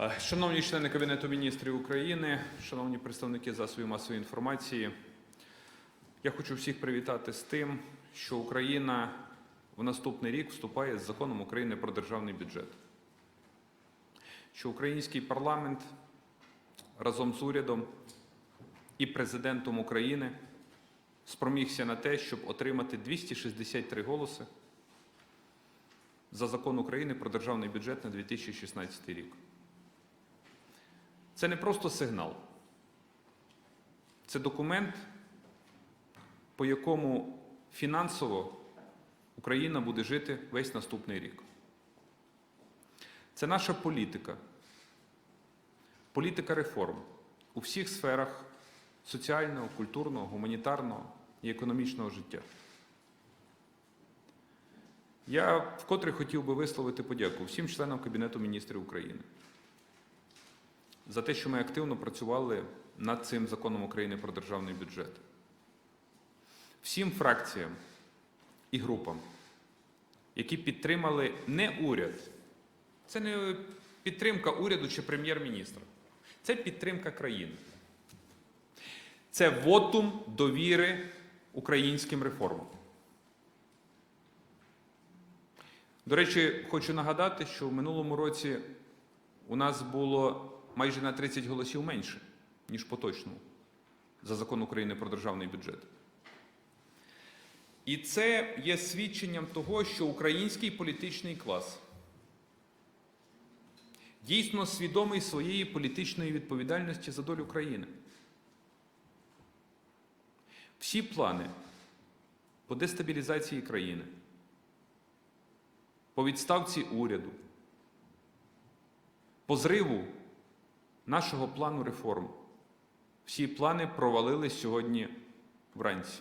Е, Шановні члени Кабінету міністрів України, шановні представники засобів масової інформації, я хочу всіх привітати з тим, що Україна в наступний рік вступає з законом України про державний бюджет. Що український парламент разом з урядом і президентом України спромігся на те, щоб отримати 263 голоси за закон України про державний бюджет на 2016 рік. Це не просто сигнал, це документ, по якому фінансово Україна буде жити весь наступний рік. Це наша політика, політика реформ у всіх сферах соціального, культурного, гуманітарного і економічного життя. Я вкотре хотів би висловити подяку всім членам Кабінету міністрів України за те, що ми активно працювали над цим законом України про державний бюджет. Всім фракціям і групам, які підтримали не уряд, це не підтримка уряду чи прем'єр-міністра, це підтримка країни. Це вотум довіри українським реформам. До речі, хочу нагадати, що в минулому році у нас було майже на 30 голосів менше, ніж поточному за закон України про державний бюджет. І це є свідченням того, що український політичний клас дійсно свідомий своєї політичної відповідальності за долю країни. Всі плани по дестабілізації країни, по відставці уряду, по зриву нашого плану реформ. Всі плани провалились сьогодні вранці.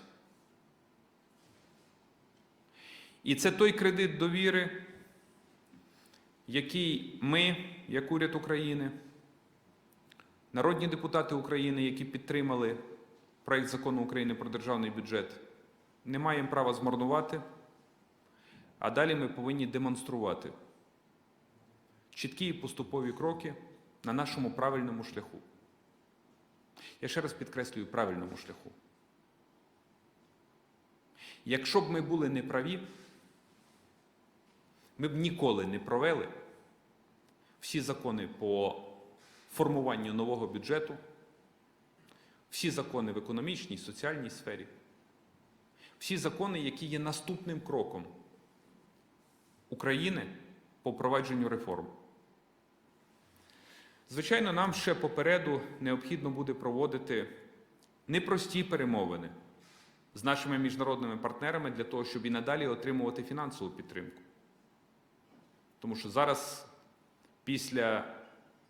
І це той кредит довіри, який ми, як уряд України, народні депутати України, які підтримали проект закону України про державний бюджет, не маємо права змарнувати, а далі ми повинні демонструвати чіткі і поступові кроки на нашому правильному шляху. Я ще раз підкреслюю правильному шляху. Якщо б ми були неправі, ми б ніколи не провели всі закони по формуванню нового бюджету, всі закони в економічній, соціальній сфері, всі закони, які є наступним кроком України по впровадженню реформ. Звичайно, нам ще попереду необхідно буде проводити непрості перемовини з нашими міжнародними партнерами для того, щоб і надалі отримувати фінансову підтримку. Тому що зараз, після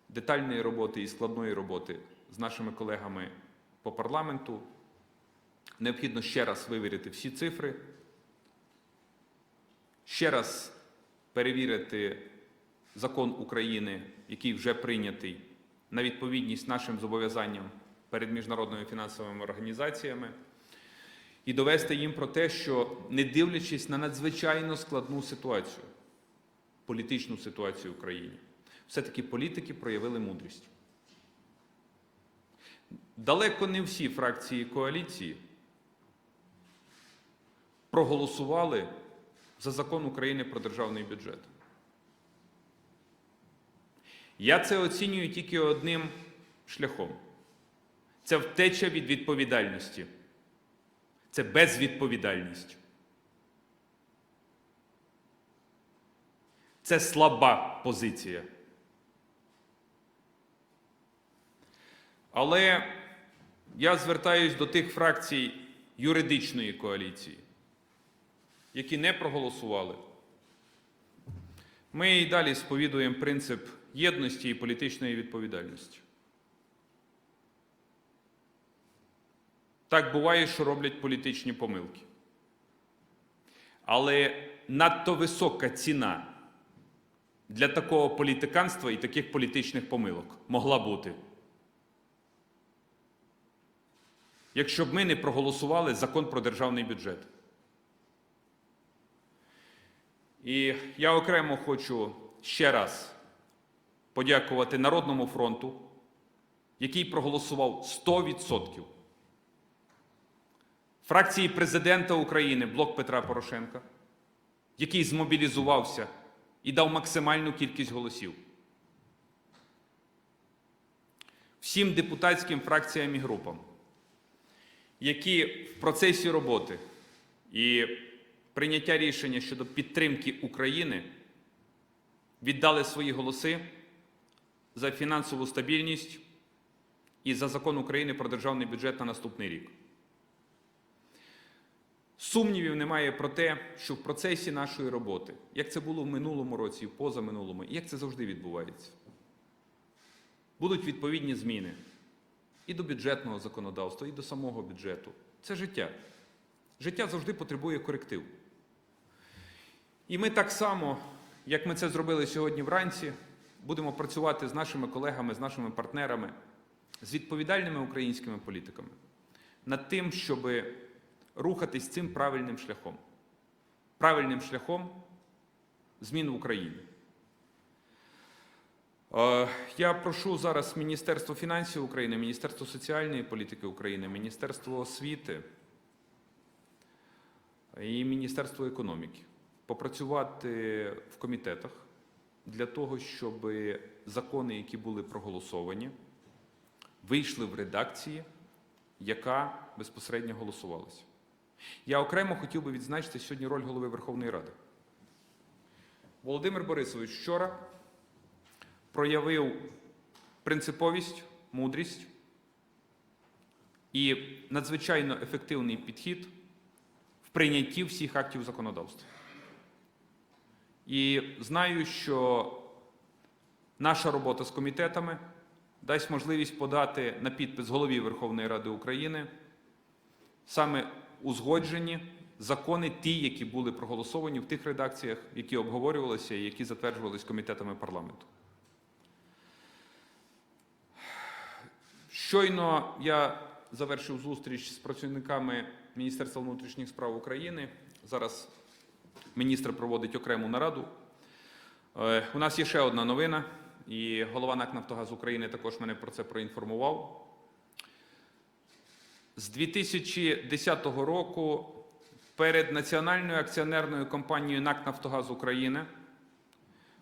детальної роботи і складної роботи з нашими колегами по парламенту, необхідно ще раз вивірити всі цифри, ще раз перевірити закон України, який вже прийнятий, на відповідність нашим зобов'язанням перед міжнародними фінансовими організаціями, і довести їм про те, що не дивлячись на надзвичайно складну ситуацію, політичну ситуацію в країні, все-таки політики проявили мудрість. Далеко не всі фракції коаліції проголосували за закон України про державний бюджет. Я це оцінюю тільки одним шляхом: це втеча від відповідальності, це безвідповідальність. Це слаба позиція. Але я звертаюсь до тих фракцій юридичної коаліції, які не проголосували. Ми і далі сповідуємо принцип єдності і політичної відповідальності. Так буває, що роблять політичні помилки. Але надто висока ціна для такого політиканства і таких політичних помилок могла бути. Якщо б ми не проголосували закон про державний бюджет. І я окремо хочу ще раз подякувати Народному фронту, який проголосував 100%. Фракції президента України Блок Петра Порошенка, який змобілізувався і дав максимальну кількість голосів. Всім депутатським фракціям і групам, які в процесі роботи і прийняття рішення щодо підтримки України віддали свої голоси за фінансову стабільність і за закон України про державний бюджет на наступний рік. Сумнівів немає про те, що в процесі нашої роботи, як це було в минулому році, і позаминулому, і як це завжди відбувається, будуть відповідні зміни і до бюджетного законодавства, і до самого бюджету. Це життя. Життя завжди потребує коректив. І ми так само, як ми це зробили сьогодні вранці, будемо працювати з нашими колегами, з нашими партнерами, з відповідальними українськими політиками над тим, щоб рухатись цим правильним шляхом. Правильним шляхом змін в Україні. Е, Я прошу зараз Міністерство фінансів України, Міністерство соціальної політики України, Міністерство освіти і Міністерство економіки попрацювати в комітетах для того, щоб закони, які були проголосовані, вийшли в редакції, яка безпосередньо голосувалася. Я окремо хотів би відзначити сьогодні роль голови Верховної Ради. Володимир Борисович вчора проявив принциповість, мудрість і надзвичайно ефективний підхід в прийнятті всіх актів законодавства. І знаю, що наша робота з комітетами дасть можливість подати на підпис голові Верховної Ради України саме узгоджені закони, ті, які були проголосовані в тих редакціях, які обговорювалися і які затверджувалися комітетами парламенту. Щойно я завершив зустріч з працівниками Міністерства внутрішніх справ України. Зараз міністр проводить окрему нараду. Е, У нас є ще одна новина, і голова НАК «Нафтогаз України також мене про це проінформував. З 2010 року перед Національною акціонерною компанією НАК «Нафтогаз України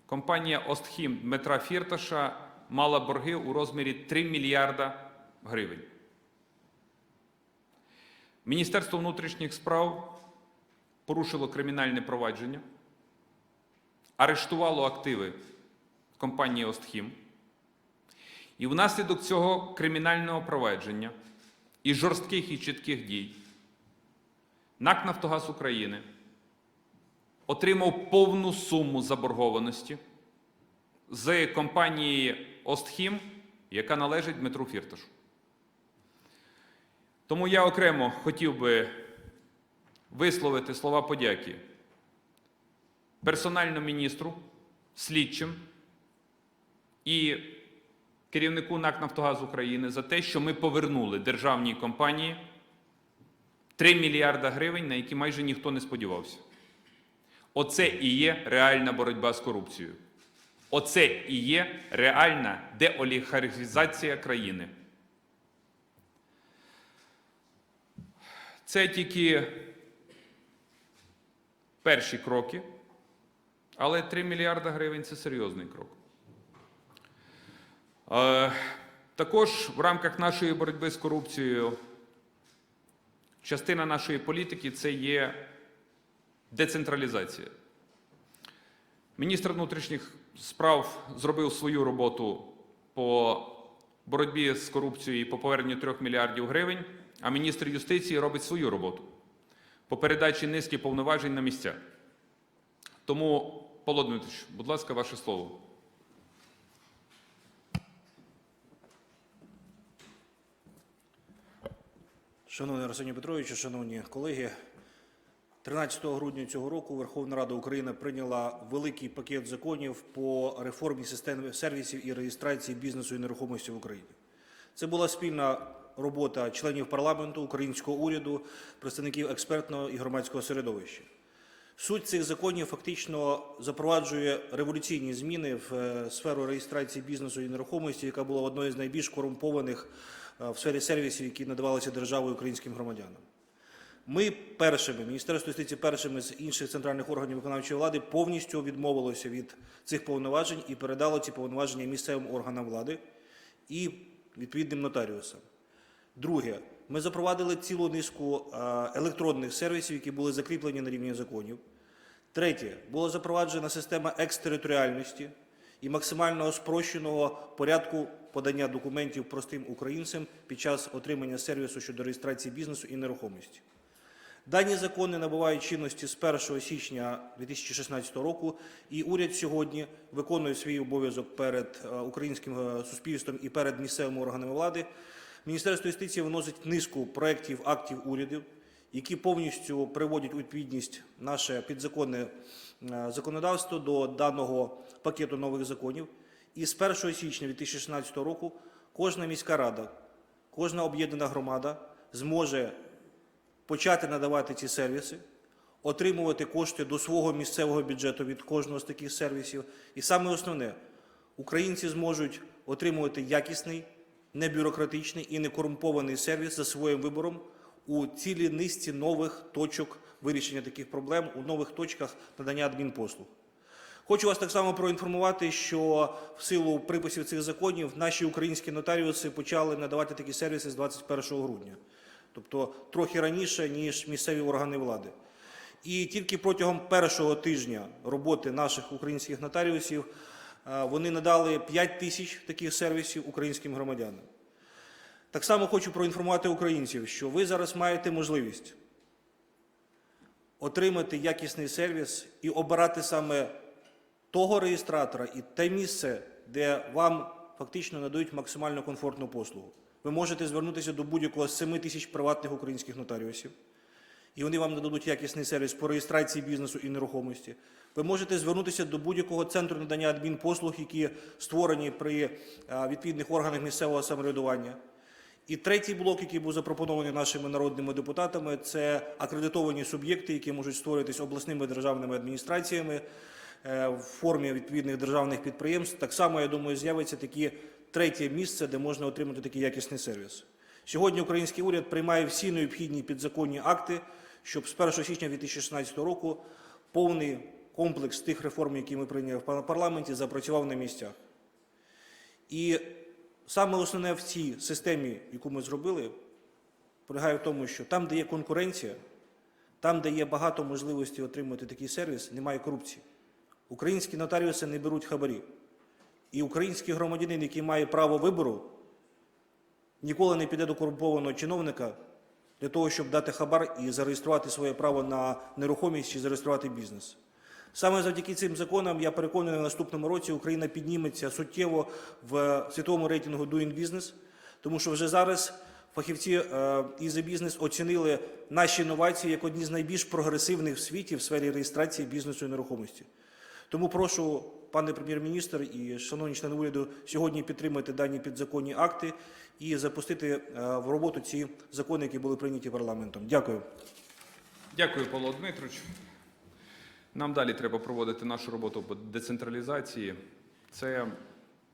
компанія Остхім Дмитра Фірташа мала борги у розмірі 3 мільярда гривень. Міністерство внутрішніх справ порушило кримінальне провадження, арештувало активи компанії Остхім. І внаслідок цього кримінального провадження і жорстких і чітких дій НАК Нафтогаз України отримав повну суму заборгованості з компанії Остхім, яка належить Дмитру Фірташу. Тому я окремо хотів би висловити слова подяки персонально міністру, слідчим і керівнику НАК «Нафтогаз України за те, що ми повернули державній компанії 3 мільярда гривень, на які майже ніхто не сподівався. Оце і є реальна боротьба з корупцією. Оце і є реальна деолігархізація країни. Це тільки перші кроки, але 3 мільярда гривень це серйозний крок. Е, Також в рамках нашої боротьби з корупцією частина нашої політики це є децентралізація. Міністр внутрішніх справ зробив свою роботу по боротьбі з корупцією і по поверненню 3 мільярдів гривень, а міністр юстиції робить свою роботу по передачі низки повноважень на місця. Тому, Павло будь ласка, ваше слово. Шановний Арсеній Петрович, шановні колеги, 13 грудня цього року Верховна Рада України прийняла великий пакет законів по реформі системи сервісів і реєстрації бізнесу і нерухомості в Україні. Це була спільна робота членів парламенту, українського уряду, представників експертного і громадського середовища. Суть цих законів фактично запроваджує революційні зміни в е, сферу реєстрації бізнесу і нерухомості, яка була одною з найбільш корумпованих е, в сфері сервісів, які надавалися державою українським громадянам. Ми першими, Міністерство юстиції першими з інших центральних органів виконавчої влади повністю відмовилося від цих повноважень і передало ці повноваження місцевим органам влади і відповідним нотаріусам. Друге, ми запровадили цілу низку е, електронних сервісів, які були закріплені на рівні законів. Третє, була запроваджена система екстериторіальності і максимально спрощеного порядку подання документів простим українцям під час отримання сервісу щодо реєстрації бізнесу і нерухомості. Дані закони набувають чинності з 1 січня 2016 року, і уряд сьогодні виконує свій обов'язок перед е, українським е, суспільством і перед місцевими органами влади. Міністерство юстиції виносить низку проєктів актів урядів, які повністю приводять у відповідність наше підзаконне е, законодавство до даного пакету нових законів. І з 1 січня 2016 року кожна міська рада, кожна об'єднана громада зможе почати надавати ці сервіси, отримувати кошти до свого місцевого бюджету від кожного з таких сервісів. І саме основне, українці зможуть отримувати якісний, небюрократичний і некорумпований сервіс за своїм вибором у цілій низці нових точок вирішення таких проблем, у нових точках надання адмінпослуг. Хочу вас так само проінформувати, що в силу приписів цих законів наші українські нотаріуси почали надавати такі сервіси з 21 грудня, тобто трохи раніше, ніж місцеві органи влади. І тільки протягом першого тижня роботи наших українських нотаріусів вони надали 5 тисяч таких сервісів українським громадянам. Так само хочу проінформувати українців, що ви зараз маєте можливість отримати якісний сервіс і обирати саме того реєстратора і те місце, де вам фактично надають максимально комфортну послугу. Ви можете звернутися до будь-якого з 7 тисяч приватних українських нотаріусів, і вони вам нададуть якісний сервіс по реєстрації бізнесу і нерухомості. Ви можете звернутися до будь-якого центру надання адмінпослуг, які створені при відповідних органах місцевого самоврядування. І третій блок, який був запропонований нашими народними депутатами, це акредитовані суб'єкти, які можуть створюватись обласними державними адміністраціями е, в формі відповідних державних підприємств. Так само, я думаю, з'явиться такі третє місце, де можна отримати такий якісний сервіс. Сьогодні український уряд приймає всі необхідні підзаконні акти, щоб з 1 січня 2016 року повний комплекс тих реформ, які ми прийняли в парламенті, запрацював на місцях. І саме основне в цій системі, яку ми зробили, полягає в тому, що там, де є конкуренція, там, де є багато можливостей отримати такий сервіс, немає корупції. Українські нотаріуси не беруть хабарі. І український громадянин, який має право вибору, ніколи не піде до корумпованого чиновника для того, щоб дати хабар і зареєструвати своє право на нерухомість чи зареєструвати бізнес. Саме завдяки цим законам, я переконаний, в наступному році Україна підніметься суттєво в світовому рейтингу Doing Business, тому що вже зараз фахівці е, Easy Business оцінили наші інновації як одні з найбільш прогресивних в світі в сфері реєстрації бізнесу і нерухомості. Тому прошу, пане прем'єр-міністр і шановні члени уряду, сьогодні підтримати дані підзаконні акти і запустити е, в роботу ці закони, які були прийняті парламентом. Дякую. Дякую, Павло Дмитрович. Нам далі треба проводити нашу роботу по децентралізації. Це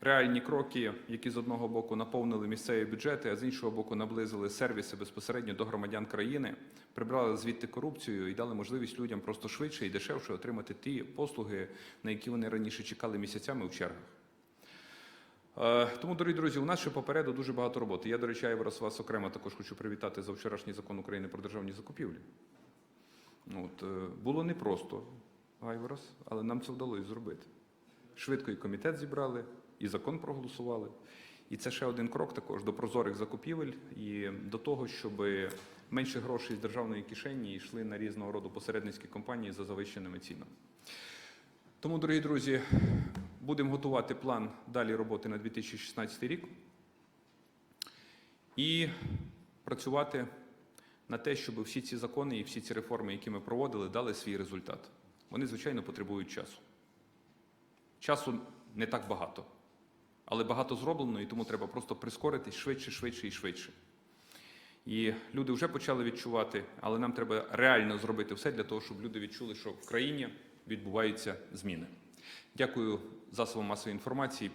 реальні кроки, які з одного боку наповнили місцеві бюджети, а з іншого боку наблизили сервіси безпосередньо до громадян країни, прибрали звідти корупцію і дали можливість людям просто швидше і дешевше отримати ті послуги, на які вони раніше чекали місяцями в чергах. Е, Тому, дорогі друзі, у нас ще попереду дуже багато роботи. Я, до речі, Айворос, вас окремо також хочу привітати за вчорашній закон України про державні закупівлі. От, е, було непросто, Айворос, але нам це вдалося зробити. Швидко і комітет зібрали, і закон проголосували. І це ще один крок також до прозорих закупівель і до того, щоб менше грошей з державної кишені йшли на різного роду посередницькі компанії за завищеними цінами. Тому, дорогі друзі, будемо готувати план далі роботи на 2016 рік і працювати на те, щоб всі ці закони і всі ці реформи, які ми проводили, дали свій результат. Вони, звичайно, потребують часу. Часу не так багато, але багато зроблено, і тому треба просто прискоритись швидше, швидше і швидше. І люди вже почали відчувати, але нам треба реально зробити все для того, щоб люди відчули, що в країні відбуваються зміни. Дякую засобам масової інформації.